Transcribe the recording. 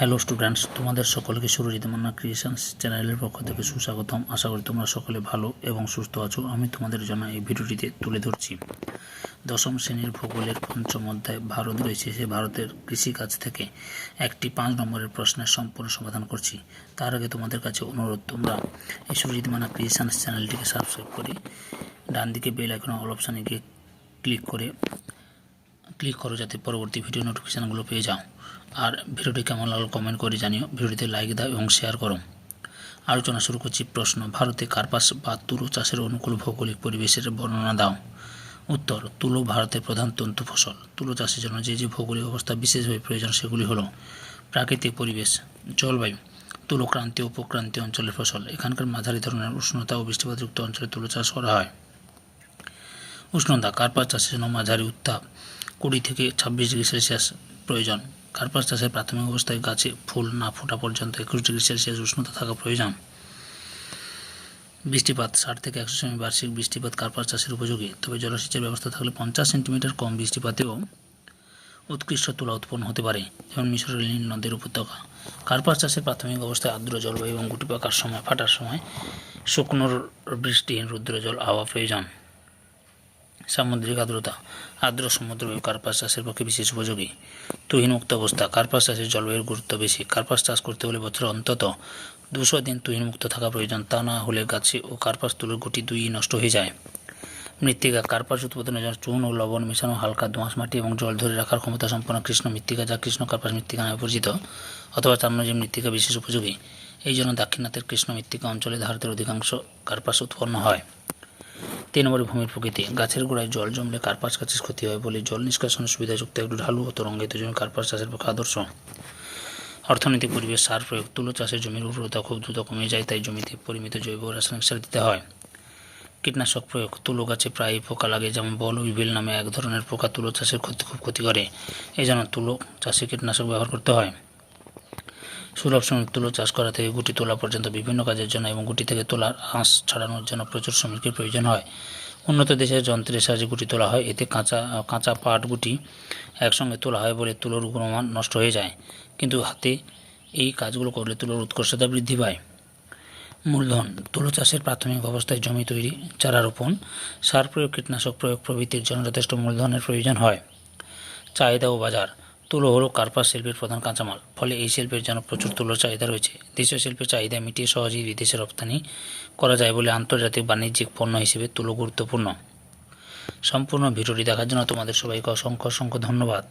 Hello students তোমাদের সকলকে Surajit Manna creations চ্যানেলের পক্ষ থেকে সুস্বাগতম। আশা করি তোমরা সকলে ভালো এবং সুস্থ আছো। আমি তোমাদের জন্য এই ভিডিওটিতে তুলে ধরছি। দশম শ্রেণির ভূগোলের পঞ্চম অধ্যায় ভারত রয়েছে। সে ভারতের কৃষিকাজ থেকে একটি পাঁচ নম্বরের প্রশ্নের সম্পূর্ণ সমাধান করছি। তার আগে তোমাদের কাছে অনুরোধ, তোমরা এই সুরজিৎ মান্না ক্রিয়েশনস চ্যানেলটিকে সাবস্ক্রাইব করে ডান দিকে বেল আইকন অল অপশানে গিয়ে ক্লিক করে ক্লিক করো যাতে পরবর্তী ভিডিও নোটিফিকেশানগুলো পেয়ে যাও। আর ভিডিওটি কেমন লাগল কমেন্ট করে জানিও। ভিডিওতে লাইক দাও এবং শেয়ার করো। আলোচনা শুরু করছি প্রশ্ন। ভারতে কার্পাস বা তুলো চাষের অনুকূল ভৌগোলিক পরিবেশের বর্ণনা দাও। উত্তর, তুলো ভারতের প্রধান তন্তু ফসল। তুলো চাষের জন্য যে যে ভৌগোলিক অবস্থা বিশেষভাবে প্রয়োজন সেগুলি হলো প্রাকৃতিক পরিবেশ, জলবায়ু, তুলো ক্রান্তীয় উপক্রান্তীয় অঞ্চলের ফসল। এখানকার মাঝারি ধরনের উষ্ণতা ও বৃষ্টিপাতযুক্ত অঞ্চলে তুলো চাষ করা হয়। উষ্ণতা, কার্পাস চাষের জন্য মাঝারি উত্তাপ। কুড়ি থেকে ছাব্বিশ ডিগ্রি সেলসিয়াস প্রয়োজন। কার্পাস চাষের প্রাথমিক অবস্থায় গাছে ফুল না ফোটা পর্যন্ত একুশ ডিগ্রি সেলসিয়াস উষ্ণতা থাকা প্রয়োজন। বৃষ্টিপাত ষাট থেকে একশো সেমি বার্ষিক বৃষ্টিপাত কার্পাস চাষের উপযোগী। তবে জলসেচের ব্যবস্থা থাকলে পঞ্চাশ সেন্টিমিটার কম বৃষ্টিপাতেও উৎকৃষ্ট তুলা উৎপন্ন হতে পারে, যেমন মিশরের নীল নদের উপত্যকা। কার্পাস চাষের প্রাথমিক অবস্থায় আর্দ্র জলবায়ু এবং গুটি পাকার সময়, ফাটার সময় শুকনোর বৃষ্টিহীন রুদ্র জল আবহাওয়া প্রয়োজন। সামুদ্রিক আর্দ্রতা। আর্দ্র সমুদ্রবায়ু কার্পাস চাষের পক্ষে বিশেষ উপযোগী। তুহিন মুক্ত অবস্থা। কার্পাস চাষের জলবায়ুর গুরুত্ব বেশি। কার্পাস চাষ করতে হলে বছরে অন্তত দুশো দিন তুহিন মুক্ত থাকা প্রয়োজন। তা না হলে গাছে ও কার্পাস তুলোর গুটি দুই নষ্ট হয়ে যায়। মৃত্তিকা। কার্পাস উৎপাদনের জন্য চুন ও লবণ মেশানো, হালকা দোঁয়াশ মাটি এবং জল ধরে রাখার ক্ষমতা সম্পন্ন কৃষ্ণ মৃত্তিকা, যা কৃষ্ণ কার্পাস মৃত্তিকা নামে পরিচিত, অথবা চামড়াজি মৃত্তিকা বিশেষ উপযোগী। এই জন্য দাক্ষিণাত্যের কৃষ্ণ মৃত্তিকা অঞ্চলে ভারতের অধিকাংশ কার্পাস উৎপন্ন হয়। তিন নম্বরে ভূমির প্রকৃতি। গাছের গোড়ায় জল জমলে কার্পাস গাছের ক্ষতি হয় বলে জল নিষ্কাশনের সুবিধাযুক্ত একটু ঢালু ও তরঙ্গায়িত জমি কার্পাস চাষের পক্ষে আদর্শ। অর্থনৈতিক পরিবেশ, সার প্রয়োগ, তুলো চাষের জমির উর্বরতা খুব দ্রুত কমে যায়, তাই জমিতে পরিমিত জৈব রাসায়নিক সার দিতে হয়। কীটনাশক প্রয়োগ, তুলো গাছে প্রায়ই পোকা লাগে, যেমন বল উইভিল নামে এক ধরনের পোকা তুলো চাষের ক্ষতি খুব ক্ষতি করে। এই জন্য তুলো চাষে কীটনাশক ব্যবহার করতে হয়। সুলভ শ্রমিক তুলো চাষ করা থেকে গুটি তোলা পর্যন্ত বিভিন্ন কাজের জন্য এবং গুটি থেকে তোলার আঁশ ছাড়ানোর জন্য প্রচুর শ্রমিকের প্রয়োজন হয়। উন্নত দেশের যন্ত্রের সাহায্যে গুটি তোলা হয়। এতে কাঁচা কাঁচা পাট গুটি একসঙ্গে তোলা হয় বলে তুলোর গুণমান নষ্ট হয়ে যায়। কিন্তু হাতে এই কাজগুলো করলে তুলোর উৎকর্ষতা বৃদ্ধি পায়। মূলধন, তুলো চাষের প্রাথমিক অবস্থায় জমি তৈরি, চারা রোপণ, সার প্রয়োগ, কীটনাশক প্রয়োগ প্রভৃতির জন্য যথেষ্ট মূলধনের প্রয়োজন হয়। চাহিদা ও বাজার তুলো হলো কার্পাস শিল্পের প্রধান কাঁচামাল। ফলে এই শিল্পের যেন প্রচুর তুলোর চাহিদা রয়েছে। দেশীয় শিল্পের চাহিদা মিটিয়ে সহজেই বিদেশে রপ্তানি করা যায় বলে আন্তর্জাতিক বাণিজ্যিক পণ্য হিসেবে তুলো গুরুত্বপূর্ণ। সম্পূর্ণ ভিডিওটি দেখার জন্য তোমাদের সবাইকে অসংখ্য অসংখ্য ধন্যবাদ।